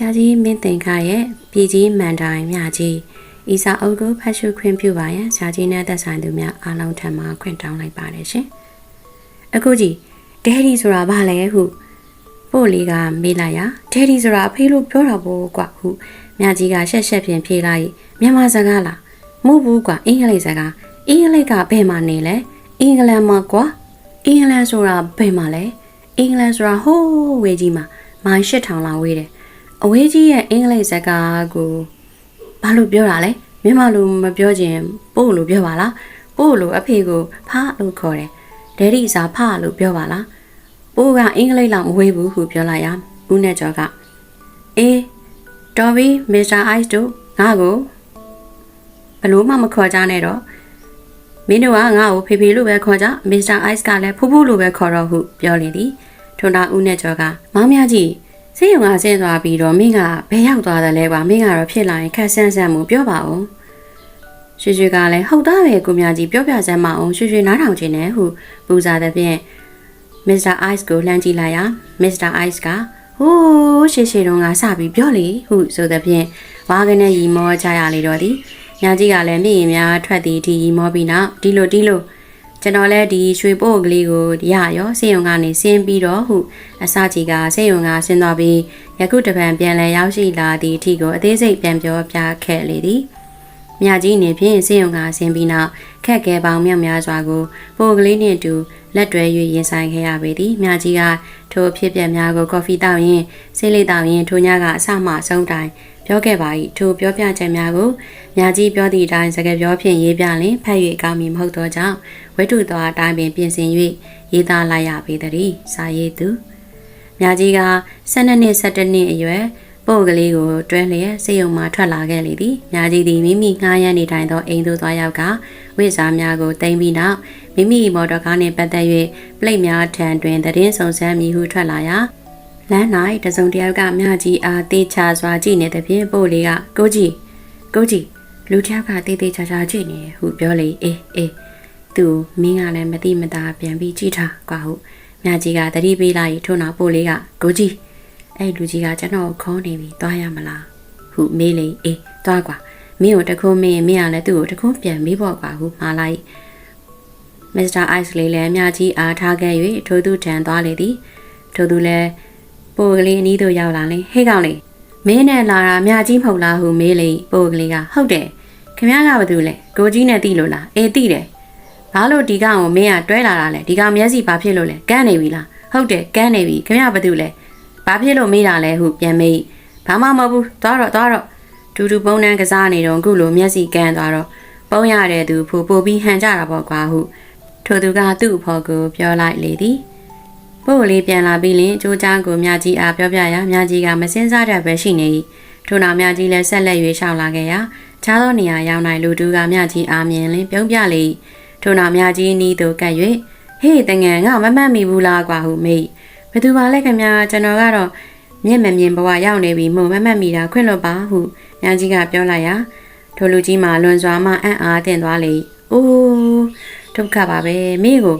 ကြာကြီးမင်းသင်္ခရဲ့ပြည်ကြီးမန်တိုင်မြကြီးဤစာအုပ်ကိုဖတ်ရှုခွင့်ပြုပါရန်ဇာကြီးနဲ့သက်ဆိုင်သူများအားလုံးထံမှခွင့်တောင်းလိုက်ပါတယ်ရှင်။အခုကြီးဒဲဒီဆိုတာဘာလဲဟုပို့လေးကမေးလိုက်ရဒဲဒီဆိုတာအဖေလို့ပြောတာပေါ့ကွာဟုမြကြီးကရှက်ရှက်ဖြင့်ဖြေလိုက်မြန်မာစကားလားမဟုတ်ဘူးကွာအင်္ဂလိပ်စကားအင်္ဂလိပ်ကဘယ်မှာနေလဲအင်္ဂလန်မှာကွာအင်္ဂလန်ဆိုတာဘယ်မှာလဲအင်္ဂလန်ဆိုတာဟိုးဝေးကြီးမှာမိုင်8000လောက်ဝေးတယ် အဝေးကြီးရဲ့အင်္ဂလိပ်စကားကိုဘာလို့ပြောတာလဲမြန်မာလိုမပြောခြင်းပို့လို့ပြောပါလားပို့လို့အဖေကိုဖားလို့ခေါ်တယ်ဒဲဒီစာဖားလို့ပြောပါလားပို့ကအင်္ဂလိပ်လောက်မဝေးဘူးဟုပြောလိုက်ရဦးနဲ့ကျော်ကအေးတော်ပြီမစ္စတာအိုက်စ်တို့ငါ့ကိုဘလို့မှမခေါ်ကြနဲ့တော့မင်းတို့ကငါ့ကိုဖေဖေလို့ပဲခေါ်ကြမစ္စတာအိုက်စ်ကလည်းဖူးဖူးလို့ပဲခေါ်တော့ဟုပြောလေသည်ထွန်းတာဦးနဲ့ကျော်ကမောင်မကြီး ဆေးရုံကဆင်းသွားပြီးတော့မင်းကဘယ်ရောက်သွားတယ်လဲကွာမင်းကတော့ဖြစ်လာရင်ခက်ဆန်းဆန်းမှုပြောပါဦးရွှေရွှေကလည်းဟုတ်သားပဲကိုမြကြီးပြောပြစမ်းမအောင်ရွှေရွှေနားထောင်ခြင်းနဲ့ဟုပူဇာတဲ့ဖြင့်မစ္စတာအိုက်စ်ကိုလှမ်းကြည့်လိုက်ရာမစ္စတာအိုက်စ်ကဟိုးရှေ့ရှေ့တုန်းကစပြီးပြောလေဟုဆိုတဲ့ဖြင့်ဝါကနေရီမောကြရလေတော့သည်ညာကြီးကလည်းမြင့်ရင်များထွက်သည်ဒီရီမောပြီးနောက်ဒီလိုဒီလို ကျွန်တော်လည်းဒီရွှေပို့ကလေးကိုရရောစေယုံကနေဆင်းပြီးတော့ဟုအစကြီးကစေယုံကဆင်းသွားပြီးယခုတပံပြန်လည်ရောက်ရှိလာသည့်အထိကိုအသေးစိတ်ပြန်ပြောပြခဲ့လေသည်မြကြီးနေဖြင့်စေယုံကဆင်းပြီးနောက်ခက်ခဲပေါင်းမြောက်များစွာကိုပို့ကလေးနှင့်အတူလက်တွဲ၍ရင်ဆိုင်ခဲ့ရပေသည်မြကြီးကထိုအဖြစ်ပြက်များကိုကော်ဖီတောက်ရင်းဆေးလေးတောက်ရင်းထိုညကအစမှအဆုံးတိုင် ပြောခဲ့ပါ၏ထိုပြောပြချက်များကိုမြကြီးပြောသည့်အတိုင်းစကားပြောဖြင့်ရေးပြလင်ဖတ်၍ကောင်းမည်မဟုတ်သောကြောင့်ဝိတုသောအတိုင်းပင်ပြင်ဆင်၍ရေးသားလိုက်ရပေသည်စာရေးသူမြကြီးက12နှစ်17နှစ်အရွယ်ပို့ကလေးကိုတွဲလျက်စေယုံမှထွက်လာခဲ့လေသည်မြကြီးသည်မိမိငှားရမ်းနေထိုင်သောအိမ်သို့သွားရောက်ကဝိစားများကိုတင်ပြီးနောက်မိမိမော်တော်ကားနှင့်ပတ်သက်၍ပလိတ်များထံတွင်သတင်းစုံစမ်းမိဟုထွက်လာရာ လမ်း၌တစုံတယောက်ကမြကြီးအားတေးချစွာကြည့်နေသဖြင့်ပို့လေးကကိုကြီးကိုကြီးလူတစ်ယောက်ကတေးသေးချာချာကြည့်နေဟုပြောလေအေးအေးသူမင်းကလည်းမတိမတာပြန်ပြီးကြည့်ထားကွာဟုမြကြီးကတတိပေးလိုက်ထို့နောက်ပို့လေးကကိုကြီးအဲ့လူကြီးကကျွန်တော်ခေါ်နေပြီသွားရမလားဟုမေးလေအေးသွားကွာမင်းကိုတခုံးမင်းမင်းကလည်းသူ့ကိုတခုံးပြန်မေးဖို့ကွာဟုမှားလိုက်မစ္စတာအိုက်စ်လေးလည်းမြကြီးအားထားခဲ့၍ထိုသူထံသွားလေသည်ထိုသူလည်း ပိုကလေးအနီးသို့ရောက်လာလေဟေးကောင်လေးမင်းနဲ့လာတာမြကြီးမဟုတ်လားဟုမေးလေပိုကလေးကဟုတ်တယ်ခင်ဗျားကဘာတူလဲကိုကြီးနဲ့တိလို့လားအေးတိတယ်ဘာလို့ဒီကောင်ကိုမင်းကတွဲလာတာလဲဒီကောင်မျက်စိဘာဖြစ်လို့လဲကန်းနေပြီလားဟုတ်တယ်ကန်းနေပြီခင်ဗျားဘာတူလဲဘာဖြစ်လို့မေးတာလဲဟုပြန်မေးဘာမှမဟုတ်ဘူးသွားတော့သွားတော့တူတူပုံနှန်းကစားနေတော့အခုလိုမျက်စိကန်းသွားတော့ပုံရတဲ့သူဖူပို့ပြီးဟန်ကြတာပေါ့ကွာဟုထိုသူကသူ့အဖေါ်ကိုပြောလိုက်လေသည် ပို့လေးပြန်လာပြီးလင်ကြိုးချောင်းကိုမြကြီးအားပြောပြရာမြကြီးကမစင်းစားတတ်ပဲရှိနေ၏ထို့နောက်မြကြီးလည်းဆက်လက်၍ရှောင်လာခဲ့ရာခြားသောနေရာရောက်နိုင်လူတူကမြကြီးအားမြင်လင်ပြုံးပြလေ၏ထို့နောက်မြကြီးနီးသို့ကပ်၍ဟေးတငယ်ငါမမှတ်မိဘူးလားကွာဟုမေးဘယ်သူပါလဲခင်ဗျာကျွန်တော်ကတော့မျက်မမြင်ဘဝရောက်နေပြီမို့မမှတ်မိတာခွင့်လွတ်ပါဟုမြကြီးကပြောလိုက်ရာထိုလူကြီးမှလွန်စွာမှအံ့အားသင့်သွားလေ။အိုးဒုက္ခပါပဲမိကို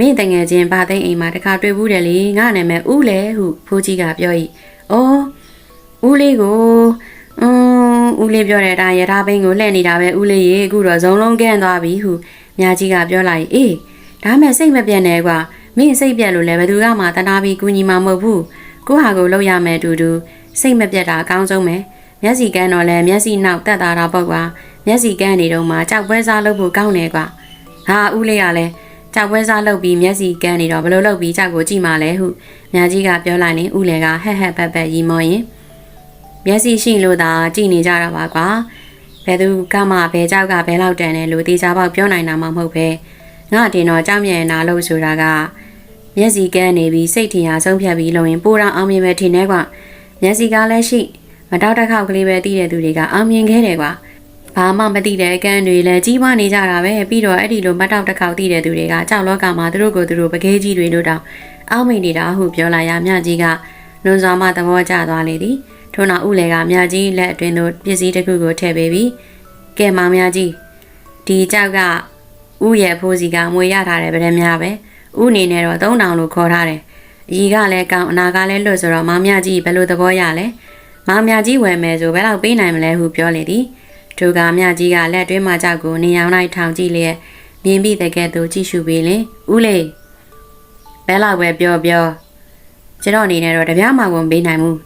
မင်းတငယ်ချင်းဗာသိန်းအိမ်မှာတခါတွေ့ဘူးတယ်လေငါနာမည်ဦးလေဟုဖိုးကြီးကပြော၏။အော်ဦးလေးကိုအင်းဦးလေးပြောတဲ့အတိုင်းရထားဘိန်းကိုလှည့်နေတာပဲဦးလေးရေအခုတော့ဇုံလုံးကန့်သွားပြီဟုမြကြီးကပြောလိုက်အေးဒါမဲ့စိတ်မပြတ်နဲ့ကွာမင်းစိတ်ပြတ်လို့လည်းဘယ်သူကမှတနာပြီးကူညီမှာမဟုတ်ဘူးကိုဟာကိုလောက်ရမယ်တူတူစိတ်မပြတ်တာအကောင်းဆုံးပဲမျက်စိကန်းတော့လည်းမျက်စိနောက်တက်တာတော့ပေါ့ကွာမျက်စိကန်းနေတော့မှကြောက်ပွဲစားလုပ်ဖို့ကောင်းတယ်ကွာဟာဦးလေးကလည်း ကြောက်ပွဲစားလုပ်ပြီးမျက်စိကန်းနေတော့ဘလို့လုပ်ပြီးကြောက်ကိုကြည့်မှလဲဟုမြကြီးကပြောလိုက်ရင်ဦးလေကဟက်ဟက်ပက်ပက်ရီမောရင်မျက်စိရှိလို့သာကြည့်နေကြတာပါကွာဘယ်သူကမှဘယ်ကြောက်ကဘယ်လောက်တန်တယ်လို့တေချာပေါက်ပြောနိုင်တာမှမဟုတ်ပဲငါတင်တော့ကြောက်မြဲနာလို့ဆိုတာကမျက်စိကန်းနေပြီးစိတ်ထင်ရဆုံးဖြတ်ပြီးလုံရင်ပိုတော့အောင်မြင်ပဲထင်နေကွာမျက်စိကလည်းရှိမတောက်တစ်ခေါက်ကလေးပဲတီးတဲ့သူတွေကအောင်မြင်ခဲ့တယ်ကွာ ဘာမှမသိတဲ့အကန်းတွေလည်းကြီးပွားနေကြတာပဲပြီးတော့အဲ့ဒီလိုမတောက်တစ်ခေါက်တီးတဲ့သူတွေကကြောက်လောကမှာသူတို့ကိုသူတို့ပကဲကြီးတွေတို့တောင်အောက်မိနေတာဟုပြောလာရမြကြီးကလွန်စွာမှသဘောကျသွားလေသည်ထို့နောက်ဦးလေကမြကြီးလက်အတွင်းသို့ပစ္စည်းတစ်ခုကိုထည့်ပေးပြီးကဲမောင်မြကြီးဒီကြောက်ကဥရဲ့ဖိုးစီကမွေရထားတဲ့ဗရက်များပဲဥအနေနဲ့တော့3000လို့ခေါ်ထားတယ်အကြီးကလည်းကောင်းအနာကလည်းလွတ်ဆိုတော့မောင်မြကြီးဘယ်လိုသဘောရလဲမောင်မြကြီးဝယ်မယ်ဆိုဘယ်လောက်ပေးနိုင်မလဲဟုပြောလေသည် ဒုကမြကြီးကလက်တွင်းမှကြောက်ကိုနေအောင်လိုက်ထောင်ကြည့်လျက်မြင်ပြီးတဲ့ကဲ့သို့ကြည့်ရှုပြီးလင်ဦးလေးဘယ်လောက်ပဲပြောပြောကျွန်တော်အနေနဲ့တော့တပြားမှဝင်ပေးနိုင်ဘူး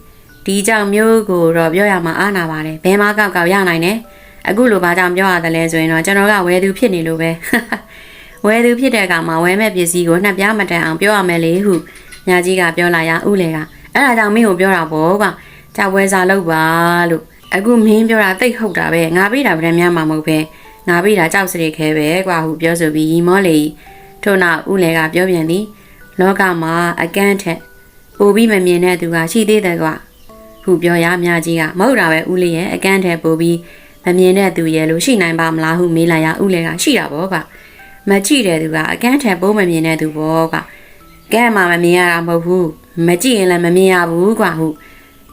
ဒီကြောင့်မျိုးကိုတော့ပြောရမှာအားနာပါတယ်ဘယ်မှကောက်ကောက်ရနိုင်တယ်အခုလိုဘာကြောင့်ပြောရတယ်လဲဆိုရင်တော့ကျွန်တော်ကဝယ်သူဖြစ်နေလို့ပဲဝယ်သူဖြစ်တဲ့အခါမှာဝယ်မဲ့ပစ္စည်းကိုနှစ်ပြားမတန်အောင်ပြောရမယ်လေဟုညာကြီးကပြောလာရဦးလေကအဲ့ဒါကြောင့်မင်းကိုပြောတာပေါ့ကွာကြောက်ဝဲစာလုပ်ပါလို့ အခုမင်းပြောတာတိတ်ဟုတ်တာပဲငါပေးတာဗရမ်းများမှာမဟုတ်ပဲငါပေးတာကြောက်စရိတ်ခဲပဲကွာဟုပြောဆိုပြီးရီမောလေထို့နောက်ဦးလေကပြောပြန်သည် လောကမှာအကန့်ထက်ပိုပြီးမမြင်တဲ့သူကရှိသေးတယ်ကွာဟုပြောရမြကြီးကမဟုတ်တာပဲဦးလေးရဲ့အကန့်ထက်ပိုပြီးမမြင်တဲ့သူရဲ့လို့ရှိနိုင်ပါမလားဟုမေးလိုက်ရဦးလေကရှိတာပေါ့ကွာမကြည့်တဲ့သူကအကန့်ထက်ပိုးမမြင်တဲ့သူပေါ့ကွာကဲမှမမြင်ရတာမဟုတ်ဘူးမကြည့်ရင်လည်းမမြင်ရဘူးကွာဟု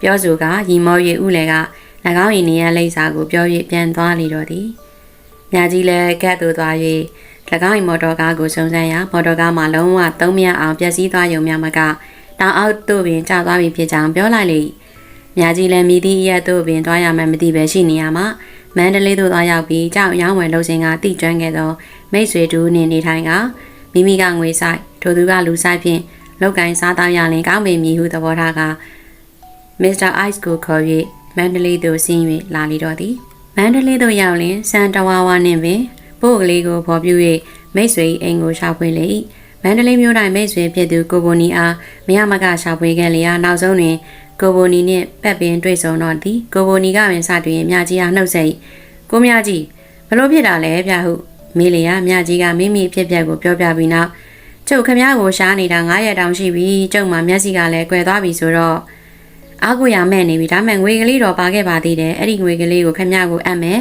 ပြောဆိုကရီမောရီဥလည်းက၎ င်း၏နေရလိမ့်စာကိုပြော၍ပြန်သွားလေတော့သည်မြကြီးလည်းကတ်သို့သွား၍၎င်း၏မော်တော်ကားကိုစုံစမ်းရာမော်တော်ကားမှာလုံးဝသုံးမရအောင်ပျက်စီးသွားရုံများမကတောင်အောက်သို့ပင်ကျသွားပြီဖြစ်ကြောင်းပြောလိုက်လေမြကြီးလည်းမိသည့်အရက်သို့ပင်သွားရမှမသိပဲရှိနေရမှာမန္တလေးသို့သွားရောက်ပြီးကြောက်ရောင်းဝယ်လုပ်စဉ်ကတိကျွမ်းခဲ့သောမိတ်ဆွေတူနှင့်နေထိုင်ကမိမိကငွေဆိုင်ထိုသူကလူဆိုင်ဖြင့်လောက်ကင်စားတောင်းရလင်ကောင်းပေမည်ဟုသဘောထားကမစ္စတာအိုက်စ်ကိုခေါ်၍ မန္တလေးသို့ဆင်း၍လာလီတော့သည်မန္တလေးသို့ရောက်လင်စန်တဝါဝါနှင့်ပင်ပို့ကလေးကိုဖော်ပြ၍မိတ်ဆွေ၏အိမ်ကိုရှာဖွေလေ၏မန္တလေးမြို့တိုင်းမိတ်ဆွေဖြစ်သူကိုဘိုနီအားမရမကရှာဖွေခဲ့လျာနောက်ဆုံးတွင်ကိုဘိုနီနှင့်ပတ်ပင်တွေ့ဆုံတော့သည်ကိုဘိုနီကပင်စတွင်မြကြီးအားနှုတ်ဆက်၏ကိုမြကြီးဘလို့ဖြစ်တာလဲဗျဟုမေးလျာမြကြီးကမိမိအဖြစ်ပြက်ကိုပြောပြပြီးနောက်ကျုပ်ခမည်းကိုရှားနေတာ9ရက်တောင်ရှိပြီကျုပ်မှမျက်စိကလည်းကွယ်သွားပြီဆိုတော့ အားကိုရမဲ့နေပြီဒါမှငွေကလေးတော့ပါခဲ့ပါသေးတယ်အဲ့ဒီငွေကလေးကိုခမည်းကိုအပ်မယ်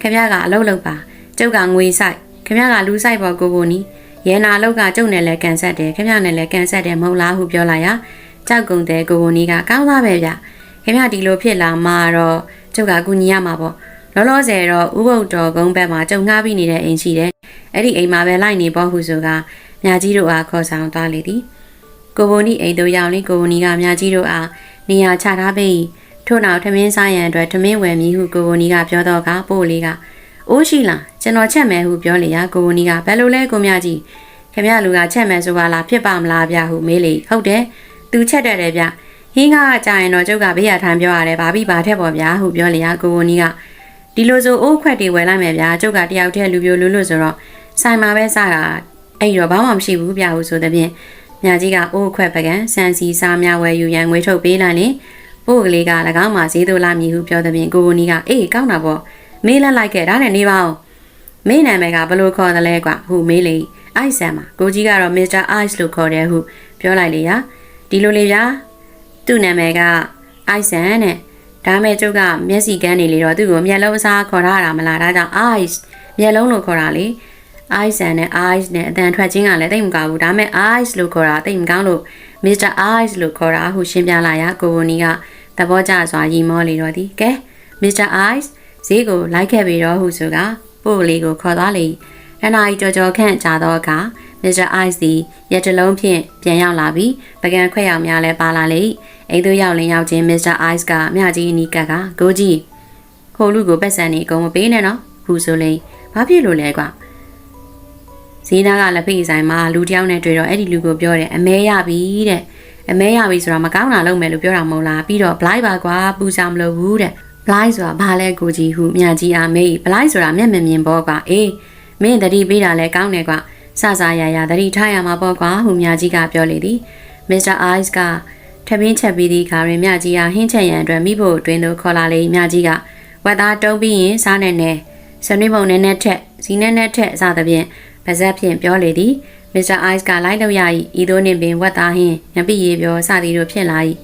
ခမည်းကအလုပ်လုပ်ပါကျုပ်ကငွေဆိုင်ခမည်းကလူဆိုင်ပေါ်ကိုကိုနီရဲနာအလုပ်ကကျုပ်နဲ့လည်းကန်ဆက်တယ်ခမည်းနဲ့လည်းကန်ဆက်တယ်မဟုတ်လားဟုပြောလာရကြောက်ကုန်တဲ့ကိုကိုနီကကောင်းသားပဲဗျခမည်းဒီလိုဖြစ်လာမှတော့ကျုပ်ကကူညီရမှာပေါ့လောလောဆယ်တော့ဥပုပ်တော်ကုန်းဘက်မှာကြုံငှားပြီးနေတဲ့အိမ်ရှိတယ်။အဲ့ဒီအိမ်မှာပဲလိုက်နေပေါ့ဟုဆိုကမြကြီးတို့အားခေါ်ဆောင်သွားလေသည်။ကိုဘိုနီအိမ်တို့ရောက်ရင်ကိုဘိုနီကမြကြီးတို့အား နေရာချထားပြီးထို့နောက်ထမင်းစားရန်အတွက်ထမင်းဝယ်မည်ဟုကိုဘိုနီကပြောတော့ကပို့လေးကအိုးရှိလားကျွန်တော်ချက်မယ်ဟုပြောလေရာကိုဘိုနီကဘယ်လိုလဲကိုမြကြီးခင်ဗျလူကချက်မယ်ဆိုပါလားဖြစ်ပါမလားဗျဟုမေးလေဟုတ်တယ်သူချက်တတ်တယ်ဗျဟင်းကားကြာရင်တော့ကျုပ်ကဘေးရထမ်းပြောရတယ်ဘာပြီးဘာထက်ပေါ့ဗျာဟုပြောလေရာကိုဘိုနီကဒီလိုဆိုအိုးခွက်တွေဝယ်လိုက်မယ်ဗျာကျုပ်ကတယောက်တည်းလူပြိုလူလို့ဆိုတော့ဆိုင်မှာပဲစတာအဲ့တော့ဘာမှမရှိဘူးဗျာဟုဆိုတဲ့ဖြင့် မြကြီးကအိုးခွက်ပကံစံစီစားများဝယ်ယူရန်ငွေထုတ်ပေးလိုက်ရင်ပို့ကလေးက၎င်းမှာဈေးသို့လာမည်ဟုပြောတဲ့ဖြင့်ကိုကိုနီကအေးကောင်းတာပေါ့မေးလက်လိုက်ခဲ့ဒါနဲ့နေပါအောင်မင်းနာမည်ကဘလို့ခေါ်တယ်လဲကွာဟုမေးလေအိုက်ဆန်မှာကိုကြီးကတော့မစ္စတာအိုက်စ်လို့ခေါ်တယ်ဟုပြောလိုက်လေရာဒီလိုလေဗျာသူ့နာမည်ကအိုက်ဆန်တဲ့ဒါမဲ့ကျုပ်ကမျက်စိကန်းနေလေတော့သူ့ကိုမျက်လုံးအစားခေါ်ထားတာမလားဒါကြောင့် eyes မျက်လုံးလို့ခေါ်တာလေ eyes နဲ့ eyes နဲ့အတန်ထွက်ခြင်းကလည်းတိတ်မကောင်းဘူးဒါမဲ့ eyes လို့ခေါ်တာတိတ်မကောင်းလို့ Mr. Eyes လို့ခေါ်တာဟုရှင်းပြလာရကိုဝနီကသဘောကျစွာရီမောလေတော့သည်ကဲ Mr. Eyes ဈေးကိုလိုက်ခဲ့ပြီတော့ဟုဆိုကပို့လေးကိုခေါ်သွားလေရနာကြီးကြော်ကြော်ခန့်ကြာတော့အခါ Mr. Ice သည်ရက်တလုံးဖြင့်ပြန်ရောက်လာပြီးပကံခွက်ရောင်များလည်းပါလာလေအိမ်သို့ရောက်လင်ရောက်ချင်း Mr. Ice ကမြကြီးနီးကတ်ကကိုကြီးခိုလူကိုပက်ဆန်နေအကုန်မပေးနဲ့နော်ဟူဆိုလေဘာဖြစ်လို့လဲကွာ ဇီနာကလက်ဖိတ်ဆိုင်မှာလူတယောက်နဲ့တွေ့တော့အဲ့ဒီလူကိုပြောတယ်အမဲရပြီတဲ့အမဲရပြီဆိုတာမကောင်းတာလုပ်မယ်လို့ပြောတာမဟုတ်လားပြီးတော့ blind ပါကွာပူစားမလို့ဘူးတဲ့ blind ဆိုတာဘာလဲကိုကြီးဟုမြကြီးအားမေး blind ဆိုတာမျက်မမြင်ဘောကွာအေးမင်းတတိပေးတာလဲကောင်းတယ်ကွာစစရရတတိထားရမှာပေါ့ကွာဟုမြကြီးကပြောလေသည်မစ္စတာအိုက်စ်ကထမင်းချက်ပြီးသည့်ခါတွင်မြကြီးအားဟင်းချက်ရန်အတွက်မိဖို့အတွင်းသို့ခေါ်လာလေမြကြီးကဝက်သားတုံးပြီးရင်စားနေနေစနွေးမုံနဲ့နဲ့ထက်ဇီနဲ့နဲ့ထက်စသဖြင့် ပါဇက်ဖြင့်ပြောလေသည်မစ္စတာအိုက်စ်ကလိုက်တော့ရ၏ဤသို့နှင့်ပင်ဝက်သားဟင်းညပိရေပြောစသည်တို့ဖြစ်လာ၏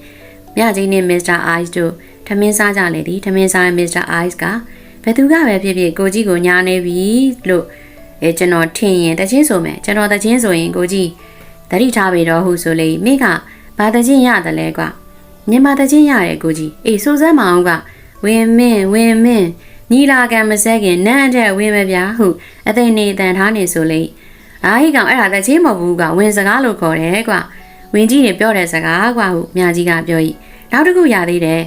မြကြီးနှင့်မစ္စတာအိုက်စ်တို့ထမင်းစားကြလေသည်ထမင်းစားမစ္စတာအိုက်စ်ကဘယ်သူကပဲဖြစ်ဖြစ်ကိုကြီးကိုညာနေပြီလို့အဲကျွန်တော်ထင်ရင်တချင်းဆိုမယ်ကျွန်တော်တချင်းဆိုရင်ကိုကြီးတတိထားပြီတော့ဟုဆိုလေမိကဘာတချင်းရတယ်လဲကွာမြန်မာတချင်းရတယ်ကိုကြီးအေးစိုးစမ်းမအောင်ကဝင်းမင်းဝင်းမင်း ညီလာခံမစဲခင်နန်းတဲ့ဝင်းမပြားဟုအသိနေတန်ထားနေဆိုလေအားဟိကောင်အဲ့ဒါတချင်းမဟုတ်ဘူးကဝင်စကားလို့ခေါ်တယ်ကွာဝင်းကြီးတွေပြောတဲ့စကားကွာဟုမြကြီးကပြော၏နောက်တစ်ခုရသေးတယ်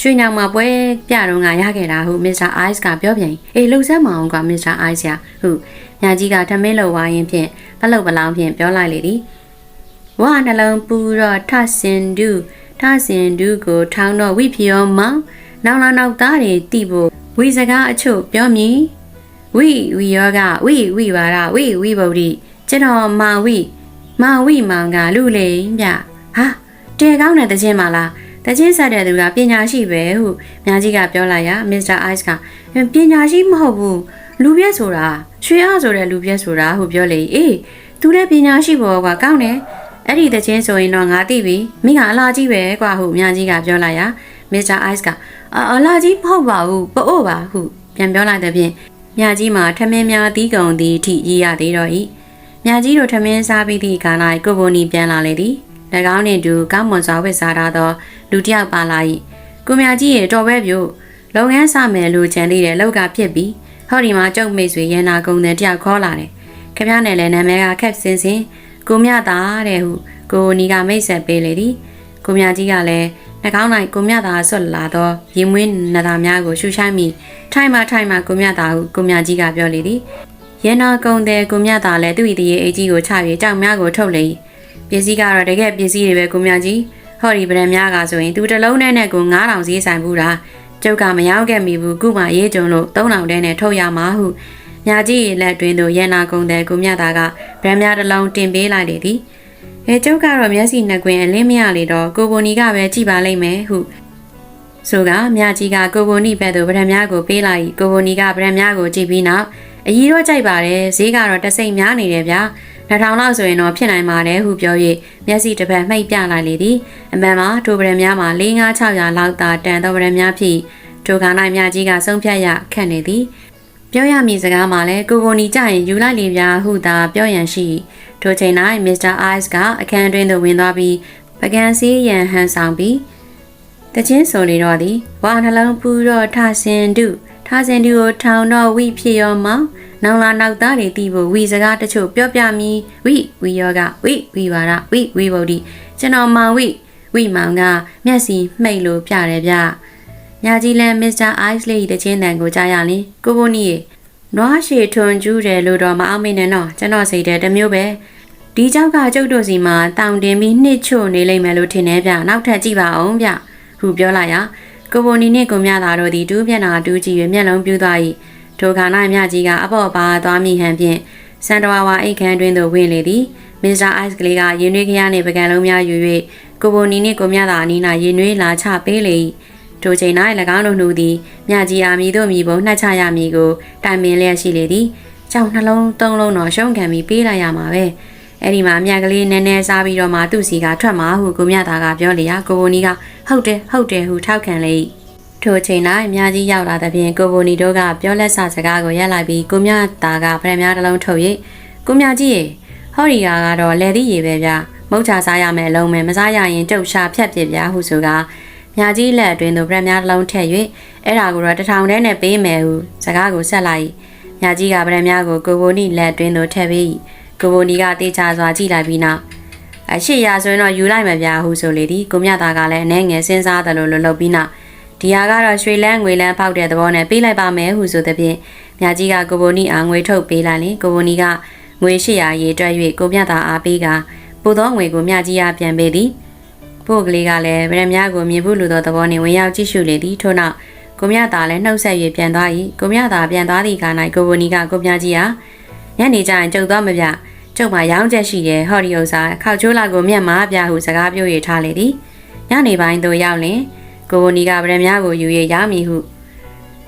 ရွှေညောင်မှာပွဲပြတော့ငါရခဲ့တာဟုမစ္စတာအိုက်စ်ကပြောပြန်အေးလှုပ်ဆက်မအောင်ကမစ္စတာအိုက်စ်ရဟုညာကြီးကထမင်းလုံဝိုင်းရင်ဖြင့်ပလုတ်ပလောင်ဖြင့်ပြောလိုက်လေသည်ဝါနှလုံးပူတော့ထဆင်ဒူထဆင်ဒူကိုထောင်းတော့ဝိဖျောမောင်နောက်လာနောက်သားတွေတိဖို့ ဝိစကားအချို့ပြောမည်ဝိဝီယောကဝိဝိပါရဝိဝိဗုဒ္ဓကျွန်တော်မာဝိမာဝိမောင်ကလူလေမြဟာတဲကောင်းတဲ့တခြင်းမလားတချင်းဆက်တဲ့သူကပညာရှိပဲဟုမြာကြီးကပြောလိုက်ရမစ္စတာအိုက်စ်ကပညာရှိမဟုတ်ဘူးလူပြက်ဆိုတာရွှေအားဆိုတဲ့လူပြက်ဆိုတာဟုပြောလေအေးသူလည်းပညာရှိဘောကကောင်းတယ်အဲ့ဒီတချင်းဆိုရင်တော့ငါသိပြီမိကအလားကြီးပဲကွာဟုမြာကြီးကပြောလိုက်ရ မစ္စတာအိုက်စ်ကအလားကြီးမဟုတ်ပါဘူးပို့ပါဟုပြန်ပြောလိုက်တဲ့ဖြင့်မြာကြီးမှာထမင်းများတီးကုံသည်အထိရေးရသေးတော့၏မြာကြီးတို့ထမင်းစားပြီးသည့်ခါ၌ကိုဘိုနီပြန်လာလေသည်၎င်းနှင့်တူကောင်းမွန်စွာဝတ်စားထားသောလူတစ်ယောက်ပါလာ၏ကိုမြကြီးရဲ့တော်ပဲပြို့လုပ်ငန်းစမယ်လို့ကြံသေးတဲ့လောက်ကဖြစ်ပြီးဟောဒီမှာကျုပ်မိတ်ဆွေရန်နာကုံတဲ့တယောက်ခေါ်လာတယ်ခပြနဲ့လည်းနာမည်ကခက်စင်စင်ကိုမြတာတဲ့ဟုကိုနီကမိတ်ဆက်ပေးလေသည်ကိုမြကြီးကလည်းနှကော င်း၌ကိုမြတာဆွတ်လာသောရင်မွေးနတာများကိုရှူရှိုင်းမိထိုင်မှထိုင်မှကိုမြတာဟုကိုမြကြီးကပြောလေသည်ရန်နာကုံတဲ့ကိုမြတာလည်းသူ့ဤတရေအကြီးကိုချပြီးကြောက်များကိုထုတ်လေပစ္စည်းကတော့တကယ်ပစ္စည်းတွေပဲကိုမြကြီးဟော်ဒီဗရန်များကဆိုရင်သူတစ်လုံးနဲ့နဲ့ကို9000ဈေးဆိုင်ဘူးတာကျုပ်ကမရောက်ခဲ့မိဘူးခုမှရေးကြုံလို့3000တဲနဲ့ထုတ်ရမှာဟုမြကြီးရဲ့လက်တွင်သို့ရန်နာကုံတဲ့ကိုမြတာကဗရန်များတစ်လုံးတင်ပေးလိုက်လေသည် အဲကျုပ်ကတော့မျက်စိနှစ်ကွင်းအလင်းမရလေတော့ကိုဘိုနီကပဲကြည်ပါလိမ့်မယ်ဟုဆိုကမြကြီးကကိုဘိုနီဘက်သို့ဗရန်များကိုပေးလိုက်ကိုဘိုနီကဗရန်များကိုကြည့်ပြီးနောက်အကြီးတော့ကြိုက်ပါတယ်ဈေးကတော့တစိမ့်များနေတယ်ဗျာ2000လောက်ဆိုရင်တော့ဖြစ်နိုင်ပါတယ်ဟုပြော၍မျက်စိတစ်ပတ်မှိတ်ပြလိုက်လေသည်အမှန်မှာထိုဗရန်များမှာ4 5 600လောက်သာတန်သောဗရန်များဖြစ်ထိုက၌မြကြီးကဆုံးဖြတ်ရခန့်နေသည်ပြောရမည်စကားမှာလဲကိုကိုနီကြရင်ယူလိုက်လေဗျာဟုသာပြောရန်ရှိ ထိုချိန်၌မစ္စတာအိုက်စ်ကအခန်းတွင်သို့ဝင်သွားပြီးပကံစည်းရန်ဟန်ဆောင်ပြီးတချင်းဆိုလေတော့သည်ဝါနှလုံးပူတော့ထဆင်တုထဆင်တုကိုထောင်တော့ဝိဖြစ်ရောမောင်နောင်လာနောက်သားတွေတီးဖို့ဝီစကားတချို့ပြောပြမီဝိဝီယောကဝိဝီဝါရဝိဝီဗုဒ္ဓကျွန်တော်မောင်ဝိဝိမောင်ကမျက်စီမှိတ်လို့ပြတယ်ဗျညာကြီးလန်မစ္စတာအိုက်စ်လေးတချင်းတန်ကိုကြားရလင်ကိုဘိုနီရေ နွားရှည်ထွန်ကျူးတယ်လို့တော့မအောင်မင်းနဲ့တော့ကျွန်တော်စိတ်ထဲတမျိုးပဲဒီကြောက်ကကျုပ်တို့စီမှာတောင်တင်ပြီးနှစ်ချို့နေလိမ့်မယ်လို့ထင်နေဗျနောက်ထပ်ကြည့်ပါအောင်ဗျဟုပြောလိုက်ရကိုဘိုနီနဲ့ကိုမြတာတို့ဒီတူးမျက်နှာတူးကြည့်ရမျက်လုံးပြူးသွား၏ထိုခါ၌မြကြီးကအပေါ့ပါသွားမိဟန်ဖြင့်စန်တဝါဝါအိတ်ခမ်းတွင်သို့ဝင်လေသည်မစ္စတာအိုက်စ်ကလေးကရင်နွေးကရနှင့်ပကံလုံးများယူ၍ကိုဘိုနီနှင့်ကိုမြသာအနီး၌ရင်နွေးလာချပေးလေ၏ ထိုချိန်၌၎င်းတို့နှူသည်မြကြီးအားမည်သို့မည်ပုံနှက်ချရမည်ကိုတိုင်ပင်လျက်ရှိလေသည်ကြောင်နှလုံးသုံးလုံးတော့ရှုံးခံပြီးပေးလိုက်ရမှာပဲအဲ့ဒီမှာမြကလေးနည်းနည်းစားပြီးတော့မှသူ့စီကထွက်မှာဟုကိုမြသားကပြောလေရကိုဘိုနီကဟုတ်တယ်ဟုတ်တယ်ဟုထောက်ခံလေ၏ထိုချိန်၌မြကြီးရောက်လာတဲ့ဖြင့်ကိုဘိုနီတို့ကပြောလက်ဆစကားကိုရက်လိုက်ပြီးကိုမြသားကဗရမများတစ်လုံးထုတ်၍ကိုမြကြီးရေဟော်ရီယာကတော့လဲသည့်ရေပဲဗျမုတ်ချစားရမယ်အလုံးမယ်မစားရရင်တုတ်ရှာဖြတ်ပြစ်ဗျာဟုဆိုက မြကြီးလက်အတွင်းသို့ဗရမများတစ်လုံးထည့်၍အဲ့ဒါကိုတော့တထောင်တည်းနဲ့ပေးမယ်ဟုစကားကိုဆက်လိုက်မြကြီးကဗရမများကိုကိုဘိုနီလက်အတွင်းသို့ထည့်ပြီးကိုဘိုနီကတေးချစွာကြည့်လိုက်ပြီးနောက်အရှိရဆိုရင်တော့ယူလိုက်မယ်ဗျာဟုဆိုလေသည်ကိုမြသားကလည်းအနေငယ်စဉ်းစားတယ်လို့လှုပ်လှုပ်ပြီးနောက်ဒီဟာကတော့ရွှေလန်းငွေလန်းဖောက်တဲ့သဘောနဲ့ပေးလိုက်ပါမယ်ဟုဆိုတဲ့ဖြင့်မြကြီးကကိုဘိုနီအားငွေထုတ်ပေးလိုက်လင်ကိုဘိုနီကငွေ800ရေတွက်၍ကိုမြသားအားပေးကပို့သောငွေကိုမြကြီးအားပြန်ပေးသည် ပို့ကလေးကလည်းဗရမများကိုမြင်ဖို့လိုသောသဘောနှင့်ဝင်ရောက်ကြည့်ရှုလေသည်ထို့နောက်ကိုမြသားလည်းနှုတ်ဆက်၍ပြန်သွား၏ကိုမြသားပြန်သွားသည့်အခါ၌ကိုဘိုနီကကိုမြကြီးအားညနေကျရင်ကြုံသွားမပြကျုပ်မှာရောင်းချက်ရှိတယ်ဟော်ဒီဥစားခောက်ချိုးလာကိုမြတ်မားပြဟုစကားပြောရထားလေသည်ညနေပိုင်းသို့ရောက်လင်ကိုဘိုနီကဗရမများကိုယူရရမည်ဟု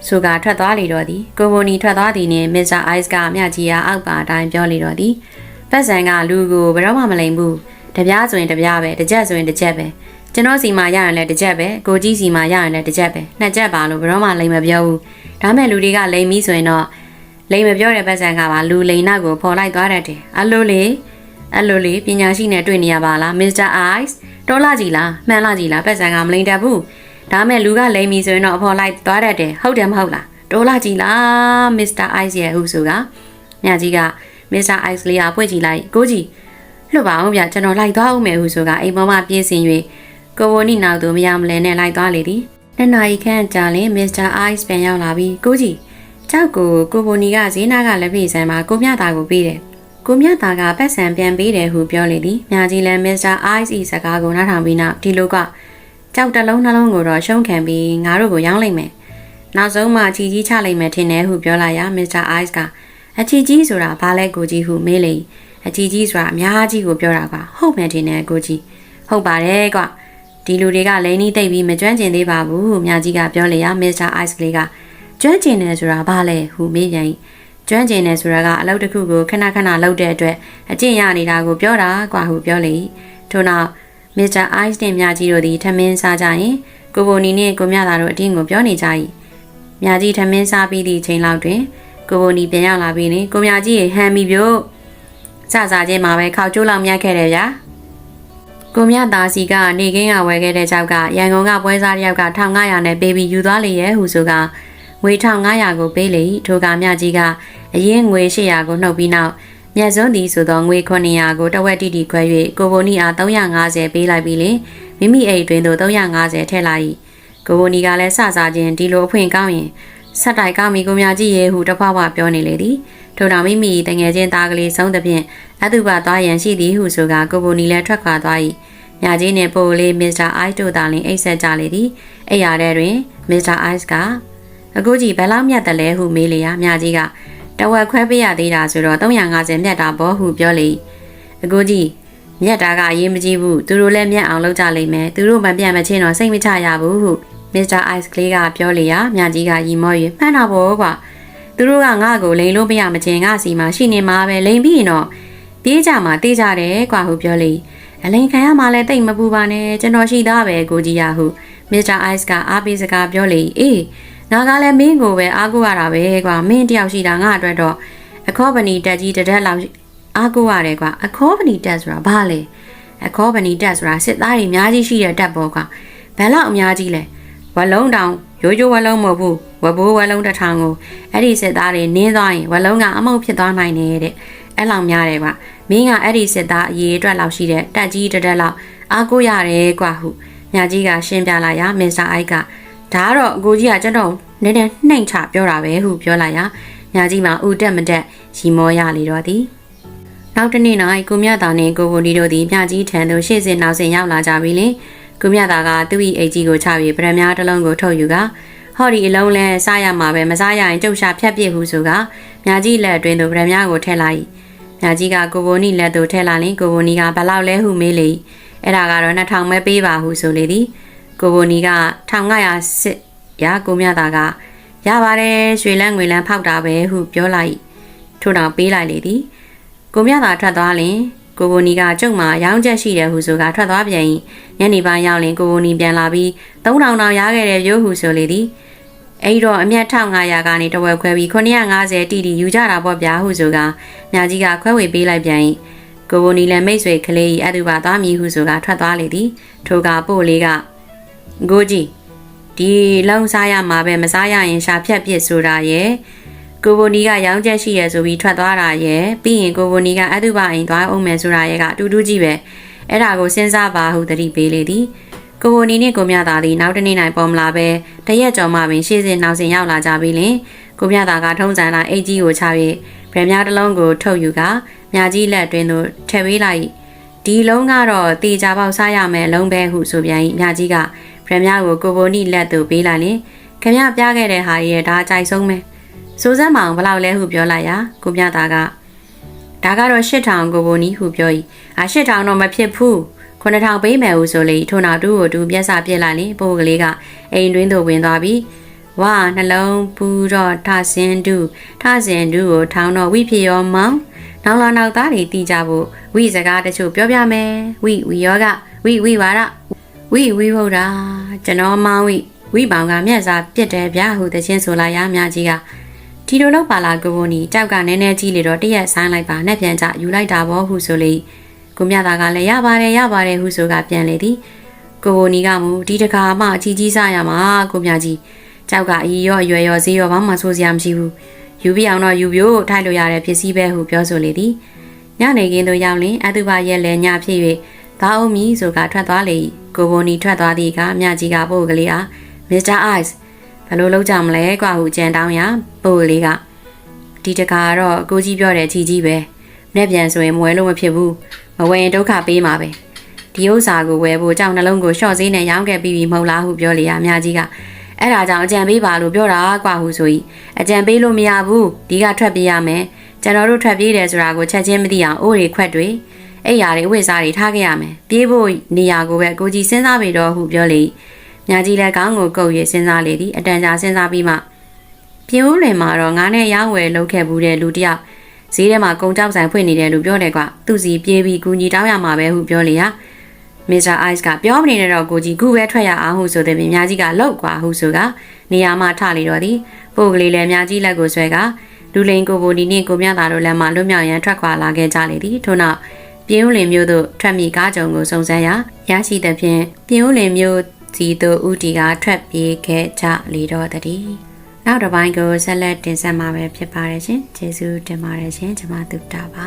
ဆိုကထွက်သွားလေတော့သည်ကိုဘိုနီထွက်သွားသည်နှင့်မစ္စတာအိုက်စ်ကမြကြီးအားအောက်ပါအတိုင်းပြောလေတော့သည်ပတ်စံကလူကိုဘယ်တော့မှမလိမ်ဘူး တပြားဆိုရင်တပြားပဲတစ်ချက်ဆိုရင်တစ်ချက်ပဲကျွန်တော်စီမှာရရင်လည်းတစ်ချက်ပဲကိုကြီးစီမှာရရင်လည်းတစ်ချက်ပဲနှစ်ချက်ပါလို့ဘယ်တော့မှလိမ်မပြောဘူးဒါမဲ့လူတွေကလိမ်ပြီးဆိုရင်တော့လိမ်မပြောတဲ့ပတ်စံကပါလူလိန်နောက်ကိုဖော်လိုက်သွားတတ်တယ်အလိုလေအလိုလေပညာရှိနဲ့တွေ့နေရပါလားမစ္စတာအိုက်စ်တော်လာကြီးလားမှန်လာကြီးလားပတ်စံကမလိမ်တတ်ဘူးဒါမဲ့လူကလိမ်ပြီဆိုရင်တော့အဖော်လိုက်သွားတတ်တယ်ဟုတ်တယ်မဟုတ်လားတော်လာကြီးလားမစ္စတာအိုက်စ်ရဲ့ဟုဆိုကမြကြီးကမစ္စတာအိုက်စ်လေးကပွင့်ကြည့်လိုက်ကိုကြီး လွတ်ပါအောင်ဗျကျွန်တော်လိုက်သွားအောင်မယ်ဟုဆိုကအိမ်ပေါ်မှာပြေးစင်၍ကိုဝနီနောက်သို့မရမလဲနဲ့လိုက်သွားလေသည်နှစ်နာရီခန့်ကြာလင်မစ္စတာအိုက်စ်ပြန်ရောက်လာပြီးကိုကြီးကြောက်ကိုကိုဘိုနီကဈေးနာကလက်ဖေးဆန်မှာကိုမြတာကိုပေးတယ်ကိုမြတာကပတ်စံပြန်ပေးတယ်ဟုပြောလေသည်မြကြီးလည်းမစ္စတာအိုက်စ်ဤစကားကိုနားထောင်ပြီးနောက်ဒီလိုကကြောက်တစ်လုံးနှလုံးကိုတော့ရှုံးခံပြီးငါတို့ကိုရောင်းလိုက်မယ်နောက်ဆုံးမှအချီကြီးချလိုက်မယ်ထင်တယ်ဟုပြောလိုက်ရာမစ္စတာအိုက်စ်ကအချီကြီးဆိုတာဘာလဲကိုကြီးဟုမေးလေ အချီကြီးဆိုတာအများကြီးကိုပြောတာကဟုတ်မယ်ထင်တယ်ကိုကြီးဟုတ်ပါတယ်ကွာဒီလူတွေကလိန်နီးတိတ်ပြီးမကျွမ်းကျင်သေးပါဘူးဟုမြကြီးကပြောလေရာမစ္စတာအိုက်စ်လေးကကျွမ်းကျင်တယ်ဆိုတာဘာလဲဟုမေးပြန်ကျွမ်းကျင်တယ်ဆိုတာကအလုပ်တစ်ခုကိုခဏခဏလုပ်တဲ့အတွက်အကျင့်ရနေတာကိုပြောတာကွာဟုပြောလေထို့နောက်မစ္စတာအိုက်စ်နဲ့မြကြီးတို့သည်ထမင်းစားကြရင်ကိုဘိုနီနဲ့ကိုမြသာတို့အတင်းကိုပြောနေကြ၏မြကြီးထမင်းစားပြီးသည့်ချိန်လောက်တွင်ကိုဘိုနီပြန်ရောက်လာပြီးလင်ကိုမြကြီးရေဟန်မီပြို့ စစားချင်းမှာပဲခေါက်ကျိုးလောက်မြတ်ခဲ့တယ်ဗျာကိုမြသားစီကနေကင်းကဝယ်ခဲ့တဲ့ကြောက်ကရန်ကုန်ကပွဲစားတစ်ယောက်က1500နဲ့ပေးပြီးယူသွားလေရဲ့ဟုဆိုကငွေ1500ကိုပေးလေထိုကမြကြီးကအရင်ငွေ800ကိုနှုတ်ပြီးနောက်မြတ်စွန်းသည်ဆိုသောငွေ900ကိုတဝက်တိတိခွဲ၍ကိုဘိုနီအား350ပေးလိုက်ပြီးလေမိမိအိတ်တွင်သို့350ထည့်လိုက်ကိုဘိုနီကလည်းစစားခြင်းဒီလိုအဖွင့်ကောင်းရင်ဆက်တိုက်ကောင်းပြီကိုမြကြီးရဲ့ဟုတဖွားဖွားပြောနေလေသည် ထို့နောက်မိမိတငယ်ချင်းသားကလေးဆုံးသဖြင့်အတုပသွားရန်ရှိသည်ဟုဆိုကကိုဘိုနီလည်းထွက်ခွာသွား၏ညာကြီးနှင့်ပိုလေးမစ္စတာအိုက်တို့သာလင်အိတ်ဆက်ကြလေသည်အဲ့ရတဲ့တွင်မစ္စတာအိုက်ကအခုကြီးဘယ်လောက်မြတ်တယ်လဲဟုမေးလေရာမြကြီးကတဝက်ခွဲပေးရသေးတာဆိုတော့350မြတ်တာဘောဟုပြောလေအခုကြီးမြတ်တာကအရေးမကြီးဘူးသူတို့လည်းမြတ်အောင်လုပ်ကြလိမ့်မယ်သူတို့မပြတ်မချင်းတော့စိတ်မချရဘူးဟုမစ္စတာအိုက်ကလေးကပြောလေရာမြကြီးကရီမော၍မှန်တာပေါ့ကွာ သူတို့ကငါ့ကိုလိန်လို့မရမချင်းငါစီမှာရှိနေမှာပဲလိန်ပြီးရင်တော့ပြေးကြမှာတေးကြတယ်ကွာဟုပြောလေအလိန်ခံရမှာလဲတိတ်မပူပါနဲ့ကျွန်တော်ရှိသားပဲကိုကြီးရဟုမစ္စတာအိုက်ကအားပေးစကားပြောလေအေးငါကလည်းမင်းကိုပဲအားကိုးရတာပဲကွာမင်းတယောက်ရှိတာငါအတွက်တော့အခေါပနီတက်ကြီးတရက်လောက်အားကိုးရတယ်ကွာအခေါပနီတက်ဆိုတာဘာလဲအခေါပနီတက်ဆိုတာစစ်သားတွေအများကြီးရှိတဲ့တက်ပေါ်ကွာဘယ်လောက်အများကြီးလဲ ဝလုံးတောင်ရိုးရိုးဝလုံးမဟုတ်ဘူးဝဘိုးဝလုံးတစ်ထောင်ကိုအဲ့ဒီစစ်သားတွေနင်းသွားရင်ဝလုံးကအမုတ်ဖြစ်သွားနိုင်တယ်တဲ့အဲ့လောက်များတယ်ကွာမင်းကအဲ့ဒီစစ်သားအရေးအတွက်လောက်ရှိတဲ့တက်ကြီးတက်တက်လောက်အားကိုးရတယ်ကွာဟုညာကြီးကရှင်းပြလိုက်ရမစ္စတာအိုက်ကဒါကတော့အကိုကြီးကကျွန်တော်နည်းနည်းနှိမ်ချပြောတာပဲဟုပြောလိုက်ရညာကြီးမှာဥတက်မတက်ရီမောရလေတော့သည်နောက်တနေ့၌ကိုမြတ်သားနှင့်ကိုကိုဒီတို့သည်မြကြီးထံသို့ရှေ့စဉ်နောက်စဉ်ရောက်လာကြပြီလင် ကိုမြတ်သားကသူ့၏အိတ်ကြီးကိုချပြီးပရမများတစ်လုံးကိုထုတ်ယူကဟော်ဒီအလုံးလဲစားရမှာပဲမစားရရင်ကြုတ်ရှာဖြတ်ပြစ်ဟုဆိုကမြကြီးလက်အတွင်းသို့ပရမများကိုထည့်လိုက်မြကြီးကကိုဘိုနီလက်သို့ထည့်လာလင်ကိုဘိုနီကဘလောက်လဲဟုမေးလေအဲ့ဒါကတော့2000ပဲပေးပါဟုဆိုလေသည်ကိုဘိုနီက1500စစ်ရကိုမြသားကရပါတယ်ရွှေလန်းငွေလန်းဖောက်တာပဲဟုပြောလိုက်ထို့နောက်ပေးလိုက်လေသည်ကိုမြသာထွက်သွားလင် ကိုကိုနီကကျုပ်မှာရောင်းချက်ရှိတယ်ဟုဆိုကထွက်သွားပြန်၏ညနေပိုင်းရောက်လင်ကိုကိုနီပြန်လာပြီး3000တောင်ရခဲ့တဲ့ရိုးဟုဆိုလေသည်အဲ့တော့အမျက်1500ကနေတဝက်ခွဲပြီး950တီတီယူကြတာပေါ့ဗျာဟုဆိုကမြကြီးကခွဲဝေပေးလိုက်ပြန်၏ကိုကိုနီလည်းမိတ်ဆွေကလေးအတူပါသွားမည်ဟုဆိုကထွက်သွားလေသည်ထိုကပို့လေးကကိုကြီးဒီလုံစားရမှာပဲမစားရရင်ရှာဖြတ်ပစ်ဆိုတာရဲ့ ကိုဘိုနီကရောင်းချက်ရှိရဆိုပြီးထွက်သွားတာရဲ့ပြီးရင်ကိုဘိုနီကအတုပအိမ်သွားအောင်မယ်ဆိုတာရဲ့ကအတူတူကြီးပဲအဲ့ဒါကိုစဉ်းစားပါဟုတတိပေးလေသည်ကိုဘိုနီနဲ့ကိုမြသာသည်နောက်တနေ့နိုင်ပေါ်မလာပဲတရက်ကျော်မှပင်ရှေ့စဉ်နောက်စဉ်ရောက်လာကြပြီလင်ကိုမြသာကထုံးစံလာအိတ်ကြီးကိုချ၍ဗရမများတစ်လုံးကိုထုတ်ယူကမြကြီးလက်တွင်သို့ထည့်ပေးလိုက်ဒီလုံးကတော့တေချာပေါက်စားရမယ်လုံးပဲဟုဆိုပြန်၏မြကြီးကဗရမများကိုကိုဘိုနီလက်သို့ပေးလိုက်လင်ခမပြခဲ့တဲ့ဟာရဲ့ဒါအကြိုက်ဆုံးပဲ စိုးစမ်းမအောင်ဘလောက်လဲဟုပြောလိုက်ရာကိုမြသားကဒါကတော့8000ကိုဘိုနီဟုပြော၏အာ8000တော့မဖြစ်ဘူး9000ပေးမယ်ဟုဆိုလေထို့နောက်တူကိုတူပြက်စာပြစ်လိုက်ရင်ပိုးကလေးကအိမ်တွင်းသို့ဝင်သွားပြီးဝါနှလုံးပူတော့ထဆင်းတူထဆင်းတူကိုထောင်းတော့ဝိဖြစ်ရောမောင်းနောက်လာနောက်သားတွေတီးကြဖို့ဝိစကားတချို့ပြောပြမယ်ဝိဝီယောကဝိဝိပါရဝိဝိဟုတ်တာကျွန်တော်မောင်းဝိဝိပောင်ကမျက်စာပြစ်တယ်ဗျာဟုတချင်းဆိုလာရမြကြီးက ဒီလိုလောက်ပါလာကိုဘိုနီကြောက်ကနည်းနည်းကြီးလေတော့တရက်ဆိုင်လိုက်ပါနဲ့ပြန်ကြယူလိုက်တာဘောဟုဆိုလေကိုမြသားကလည်းရပါတယ်ရပါတယ်ဟုဆိုကပြန်လေသည်ကိုဘိုနီကမူဒီတကာမှအကြီးကြီးစားရမှာကိုမြကြီးကြောက်ကအီရောအရွယ်ရောဈေးရောဘာမှဆိုစရာမရှိဘူးယူပြအောင်တော့ယူပြို့ထိုက်လို့ရတဲ့ပစ္စည်းပဲဟုပြောဆိုလေသည်ညနေခင်းသို့ရောက်လင်အတုပရဲ့လဲညဖြစ်၍သားအုံးမီဆိုကထွက်သွားလေကိုဘိုနီထွက်သွားသည့်အခါမြကြီးကပို့ကလေးအားမ Mr. Ice ဘယ်လိုလုပ်ကြမလဲကွာဟူကြံတောင်းရပိုလေးကဒီတကာကတော့ကိုကြီးပြောတဲ့ချီကြီးပဲ။နဲ့ပြန်ဆိုရင်မဝဲလို့မဖြစ်ဘူး။မဝဲရင်ဒုက္ခပေးမှာပဲ။ဒီဥစ္စာကိုဝယ်ဖို့ကြောက်နှလုံးကိုရှော့စည်းနဲ့ရောင်းခဲ့ပြီးပြီမဟုတ်လားဟုပြောလေရအများကြီးကအဲ့ဒါကြောင့်အကြံပေးပါလို့ပြောတာကွာဟူဆိုကြီးအကြံပေးလို့မရဘူးဒီကထွက်ပြေးရမယ်ကျွန်တော်တို့ထွက်ပြေးတယ်ဆိုတာကိုချက်ချင်းမသိအောင်အိုးတွေခွက်တွေအဲ့ຢာတွေဝိစားတွေထားခဲ့ရမယ်ပြေးဖို့နေရာကိုပဲကိုကြီးစဉ်းစားပြီတော့ဟုပြောလေ မြာကြီးလည်းကောင်းကိုကုတ်ရစဉ်းစားလေသည်အတန်ကြာစဉ်းစားပြီးမှပြင်းဦးလင်မှာတော့ငါနဲ့ရောင်းဝယ်လုပ်ခဲ့ဘူးတဲ့လူတစ်ယောက်ဈေးထဲမှာကုံကြောက်ဆိုင်ဖွင့်နေတယ်လို့ပြောတယ်ကွာသူစီပြေးပြီးကူညီတောင်းရမှာပဲဟုပြောလေရမစ္စတာအိုက်စ်ကပြောမနေတော့ကိုကြီးခုပဲထွက်ရအောင်ဟုဆိုတဲ့ပြင်များကြီးကလောက်ကွာဟုဆိုကနေရာမှာထလေတော့သည်ပို့ကလေးလည်းများကြီးလက်ကိုဆွဲကလူလိန်ကိုကိုဒီနေ့ကိုမြတာတို့လည်းမှလွတ်မြောက်ရန်ထွက်ခွာလာခဲ့ကြလေသည်ထို့နောက်ပြင်းဦးလင်မျိုးတို့ထွက်မိကားကြုံကိုစုံစမ်းရာရရှိသဖြင့်ပြင်းဦးလင်မျိုး စီတို့ဦးတီကထွက်ပြေးခဲ့ကြလေတော့တည်းနောက်တစ်ပိုင်းကိုဆက်လက်တင်ဆက်မှာပဲဖြစ်ပါတယ်ရှင်ကျေးဇူးတင်ပါတယ်ရှင်ကျွန်မတုတ္တာပါ